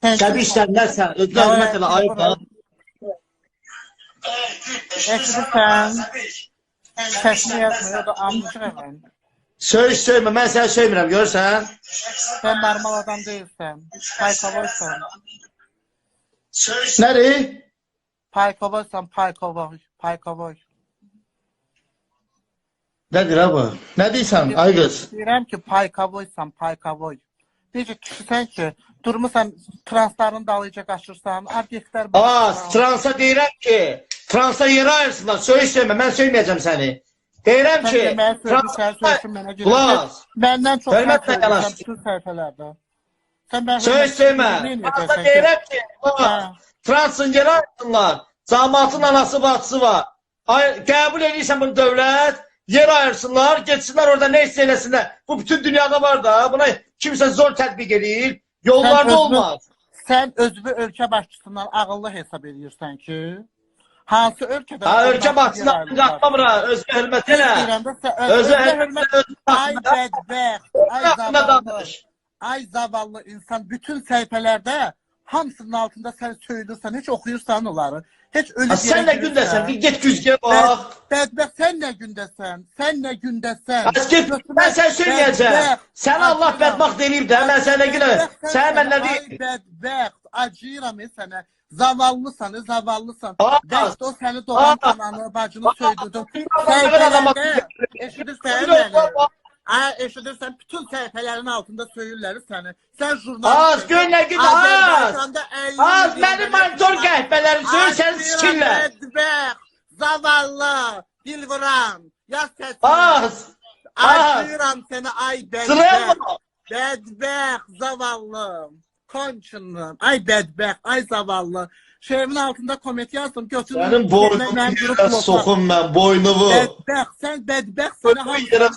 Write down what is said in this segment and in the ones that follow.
Hörmət elə, ayıb da. Eşidirsən? Səsini yazmıyor da amcıq hemen. Söy söymə, mən səni söymirəm, görürsən? Sen normal adam değilsen. Paykovoysan. Nəri? Paykovoysan, paykovoy. Paykovoy. Nədir ha bu? Nə deyirsən, ay qız? Deyirəm ki, paykovoysan, paykovoy. Necə kişisən ki, durmusan transların dalıca qaçırsan, obyektlər Aa, transa deyirəm ki, transa yeri ayırsınlar, söy söymə, mən söyməyəcəm səni. Deyirəm ki, sən transa... Qulaq, Məndən çox sən yanaş. söyləyirsən bütün səhifələrdə. Sən mən söy söymə. Transa deyirəm ki, transın yeri ayırsınlar. Cəmaatın anası, bacısı var. Ay, qəbul edirsən bunu dövlət, yer ayırsınlar, geçsinlər orada ne iş eləsinlər. Bu bütün dünyada var da, buna kimsə zor tətbiq edir. Yollarda özünü- olmaz. Sən özünü ölkə başçısından ağıllı hesab edirsən ki, hansı ölkədə Ha, ölkə başçısına qatmamır ha, özünə hörmət elə. Özü Özünə hörmət, özü Ay bədbəxt, ay zavallı, ay zavallı insan bütün səhifələrdə hamısının altında sən söylürsən, heç oxuyursan onları. Heç ölü Sən nə gündəsən, get güzgə bax. Nə gündəsən? Sən nə gündəsən? Az get, mən sən söyləyəcəm. Bədbəxt, Sən Allah acıyıram. bədbaxt eləyib də, mən sənə günə, Bədbəxt, sən mən nə Ay bədbəxt, acıyıram sənə. Zavallısan, zavallısan. Bəxt o səni doğan ananı, bacını. Sen adama Səhifələrdə eşidirsən məni? Ay eşidirsən bütün səhifələrin altında söyürlər səni. Sən jurnalist. Az, gör nə gün, az. Azərbaycanda 50 Az, mənim monitor qəhbələri söy, sən Acıyıram, sikirlər. Bədbəxt, zavallı, dilvuran, yaz səsini. Az, az. Acıyıram səni ay Sıraya mı? Bədbəxt, zavallı. Konçunum. Ay bədbəxt, ay zavallı. Şeyimin altında komment yazdım. Götürün. Sənin boynunu yerə soxum mən, boynumu. Bədbəxt, sən bədbəxt. Sənə Boynumu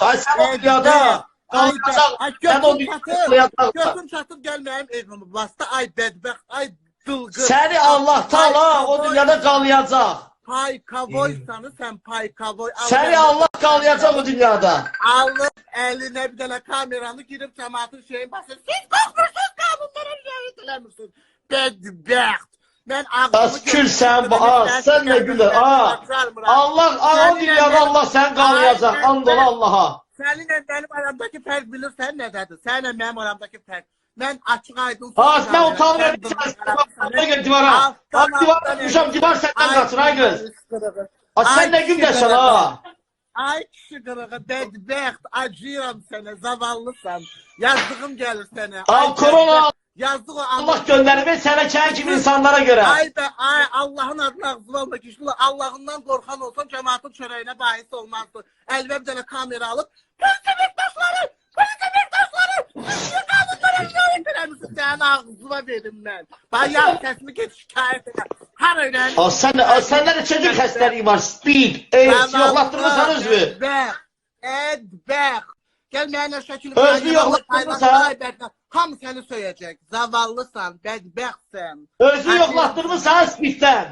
Ay sən o dünyada. Ay. Ay o dünyada çatır. Götür çatır mənim evimi bastı. Ay bədbəxt, ay dılgır. Səni Allah Taala o dünyada qalayacaq. Pay kavoysanı sen pay kavoy. Səni Allah qalayacaq o dünyada. Alıb əlinə bir dənə kameranı girib cəmaatın şeyin basır. Siz qanunlara riayət eləmirsiniz. Bədbəxt. Mən ağzımı Az kürsən, az, sən nə gülür, az. Allah, o dünyada Allah səni qalayacaq, and ola Allaha. Səninlə mənim aramdakı fərq bilirsən nədədir? Səninlə mənim aramdakı fərq. Mən açıq aydın mən utanmıyorum, Bana gel divara. Az divara düşəm, divar səndən qaçır, ay qız. Az sən nə gündəsən ha? Ay kişi qırığı, bədbəxt, acıyıram sənə, zavallısan. Yazdığım gəlir sənə. Al korona. Yazdığı Allah göndərib sənə kənd kimi insanlara görə. Ay be ay Allah'ın adına ağzına alma kişiler. Allah'ından korkan olsan cemaatin çöreğine bahis olmazdı. Tane kamera alıp emektaşları! Siz kanunlara misin? Senin ağzına verim ben. Yaz sesimi geç şikayet eder. Her öğren. Az sən, az səndə də çocuk xəstəliyi var, speed, AIDS, yoxlatdırmısan özünü. Edbək. Edbək. Gel mənə şəkil Özünü yoxlatdırmısan. Hamı səni söyəcək. Zavallısan, bədbəxtsən. Özünü yoxlatdırmısan speeddən.